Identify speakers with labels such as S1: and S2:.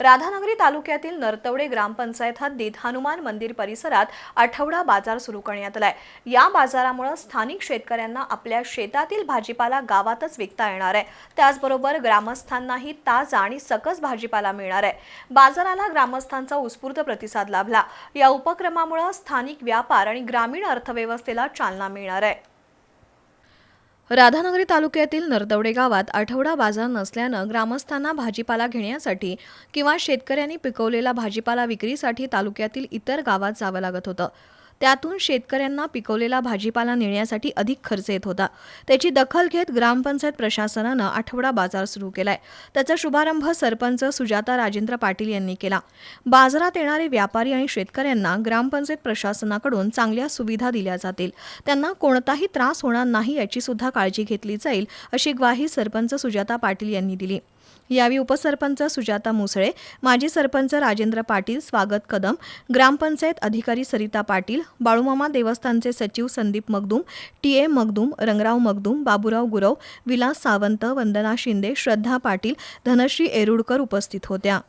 S1: राधानगरी तालुक्यातील नरतवडे ग्रामपंचायत हद्दीत हनुमान मंदिर परिसरात आठवडा बाजार सुरू करण्यात आलाय. या बाजारामुळे स्थानिक शेतकऱ्यांना आपल्या शेतातील भाजीपाला गावातच विकता येणार आहे. त्याचबरोबर ग्रामस्थांनाही ताजा आणि सकस भाजीपाला मिळणार आहे. बाजाराला ग्रामस्थांचा उत्स्फूर्त प्रतिसाद लाभला. या उपक्रमामुळे स्थानिक व्यापार आणि ग्रामीण अर्थव्यवस्थेला चालना मिळणार आहे. राधानगरी तालुक्यातील नरदवडे गावात आठवडा बाजार नसल्यानं ग्रामस्थांना भाजीपाला घेण्यासाठी किंवा शेतकऱ्यांनी पिकवलेला भाजीपाला विक्रीसाठी तालुक्यातील इतर गावात जावं लागत होतं. त्यातून शेतकऱ्यांना पिकवलेला भाजीपाला नेण्यासाठी अधिक खर्च येत होता. त्याची दखल घेत ग्रामपंचायत प्रशासनानं आठवडा बाजार सुरू केलाय. त्याचा शुभारंभ सरपंच सुजाता राजेंद्र पाटील यांनी केला. बाजारात येणारे व्यापारी आणि शेतकऱ्यांना ग्रामपंचायत प्रशासनाकडून चांगल्या सुविधा दिल्या जातील. त्यांना कोणताही त्रास होणार नाही याची सुद्धा काळजी घेतली जाईल अशी ग्वाही सरपंच सुजाता पाटील यांनी दिली. यावेळी उपसरपंच सुजाता मुसळे माजी सरपंच राजेंद्र पाटील स्वागत कदम ग्रामपंचायत अधिकारी सरिता पाटील बाळूमामा देवस्थानचे सचिव संदीप मगदूम टी ए मगदूम रंगराव मगदूम बाबूराव गुरव विलास सावंत वंदना शिंदे श्रद्धा पाटील धनश्री एरुडकर उपस्थित होत्या.